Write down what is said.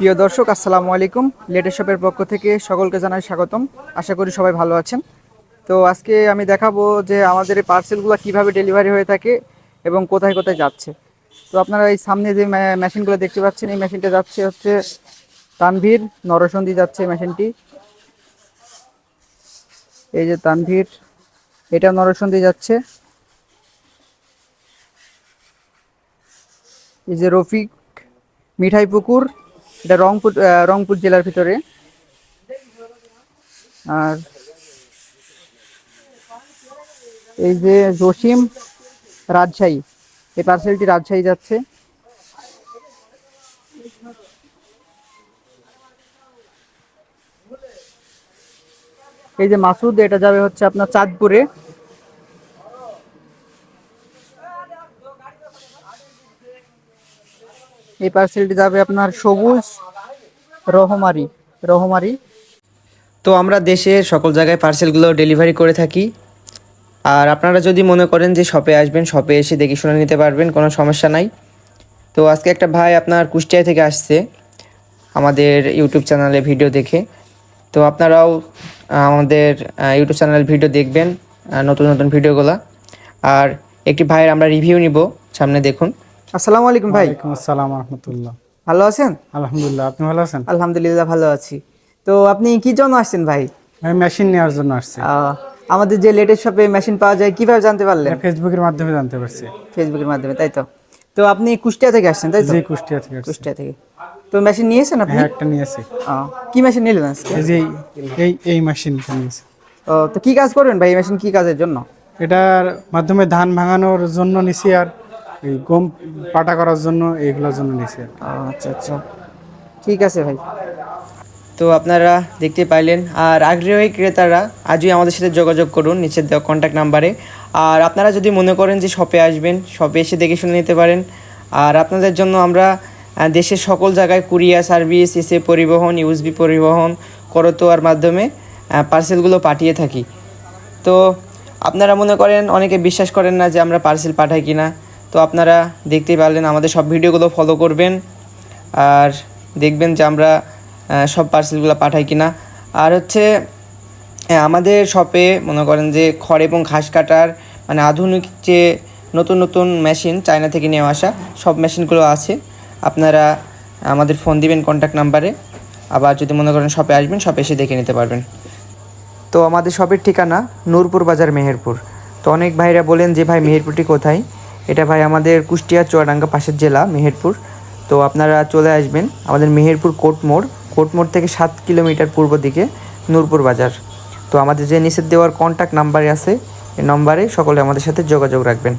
প্রিয় দর্শক, আসসালামু আলাইকুম। লেটেস্ট শপের পক্ষ থেকে সকলকে জানাই স্বাগতম। আশা করি সবাই ভালো আছেন। তো আজকে আমি দেখাবো যে আমাদের এই পার্সেলগুলো কীভাবে ডেলিভারি হয়ে থাকে এবং কোথায় কোথায় যাচ্ছে। তো আপনারা এই সামনে যে মেশিনগুলো দেখতে পাচ্ছেন, এই মেশিনটা যাচ্ছে হচ্ছে তানভীর নরসন্ধি যাচ্ছে মেশিনটি। এই যে তানভীর, এটা নরসন্ধি যাচ্ছে। এই যে রফিক মিঠাই পুকুর এটা রংপুর রংপুর জেলার ভিতরে। আর এই যে জসিম রাজশাহী, এই পার্সেলটি রাজশাহী যাচ্ছে। এই যে মাসুদ, এটা যাবে হচ্ছে আপনার চাঁদপুরে। এই পার্সেলটি যাবে আপনার সবুজ রহমারি রহমারি। তো আমরা দেশে সকল জায়গায় পার্সেলগুলো ডেলিভারি করে থাকি। আর আপনারা যদি মনে করেন যে শপে আসবেন, শপে এসে দেখে শুনে নিতে পারবেন, কোনো সমস্যা নাই। তো আজকে একটা ভাই আপনার কুষ্টিয়া থেকে আসছে আমাদের ইউটিউব চ্যানেলে ভিডিও দেখে। তো আপনারাও আমাদের ইউটিউব চ্যানেলের ভিডিও দেখবেন নতুন নতুন ভিডিওগুলো। আর একটি ভাইয়ের আমরা রিভিউ নিব, সামনে দেখুন। আসসালামু আলাইকুম ভাই। ওয়ালাইকুম আসসালাম রহমতুল্লাহ। ভালো আছেন? আলহামদুলিল্লাহ আপনি ভালো আছেন? আলহামদুলিল্লাহ ভালো আছি। তো আপনি কি জন্য আসছেন ভাই? আমি মেশিন নেওয়ার জন্য আসছি। আমাদের যে লেটেস্ট শপে মেশিন পাওয়া যায় কীভাবে জানতে পারলেন? ফেসবুকের মাধ্যমে জানতে পারছি। ফেসবুকের মাধ্যমে তাই তো? তো আপনি কুষ্টিয়া থেকে আসছেন তাই তো? জি কুষ্টিয়া থেকে কুষ্টিয়া থেকে। তো মেশিন নিয়েছেন আপনি? হ্যাঁ একটা নিয়েছি। কি মেশিন নিলেন আজকে? এই যে এই- এই মেশিনটা নিয়েছি। ও, তো কি কাজ করবেন ভাই এই মেশিন কি কাজের জন্য? এটার মাধ্যমে ধান ভাঙানোর জন্য নিছি আর এই গম পাটা করার জন্য এইগুলোর জন্য কি। ও, আচ্ছা আচ্ছা। ঠিক আছে ভাই। তো আপনারা দেখতে পাইলেন আর আগ্রহী ক্রেতারা আজই আমাদের সাথে যোগাযোগ করুন নিচের দেওয়া কন্ট্যাক্ট নাম্বারে। আর আপনারা যদি মনে করেন যে শপে আসবেন শপে এসে দেখে শুনে নিতে পারেন। আর আপনাদের জন্য আমরা দেশের সকল জায়গায় কুরিয়ার সার্ভিস এসে পরিবহন ইউএসবি পরিবহন করতোয়ার মাধ্যমে পার্সেলগুলো পাঠিয়ে থাকি। তো আপনারা মনে করেন অনেকে বিশ্বাস করেন না যে আমরা পার্সেল পাঠাই কিনা। তো আপনারা দেখতেই পারলেন আমাদের সব ভিডিওগুলো ফলো করবেন আর দেখবেন যে আমরা সব পার্সেলগুলো পাঠাই কিনা। আর হচ্ছে হ্যাঁ, আমাদের শপে মনে করেন যে খড় এবং ঘাস কাটার মানে আধুনিক যে নতুন নতুন মেশিন চায়না থেকে নিয়ে আসা সব মেশিনগুলো আছে। আপনারা আমাদের ফোন দিবেন কন্ট্যাক্ট নাম্বারে আবার যদি মনে করেন শপে আসবেন শপে এসে দেখে নিতে পারবেন। তো আমাদের শপের ঠিকানা নূরপুর বাজার মেহেরপুর। তো অনেক ভাইরা বলেন যে ভাই মেহেরপুরটি কোথায়? এটা ভাই আমাদের কুষ্টিয়া চুয়াডাঙ্গা পাশের জেলা, মেহেরপুর। তো আপনারা চলে আসবেন আমাদের মেহেরপুর কোটমোড় কোটমোড় থেকে সাত কিলোমিটার পূর্ব দিকে নূরপুর বাজার। তো আমাদের যে নিষেধ দেওয়ার কন্ট্যাক্ট নাম্বারে আছে এই নম্বরে সকলে আমাদের সাথে যোগাযোগ রাখবেন।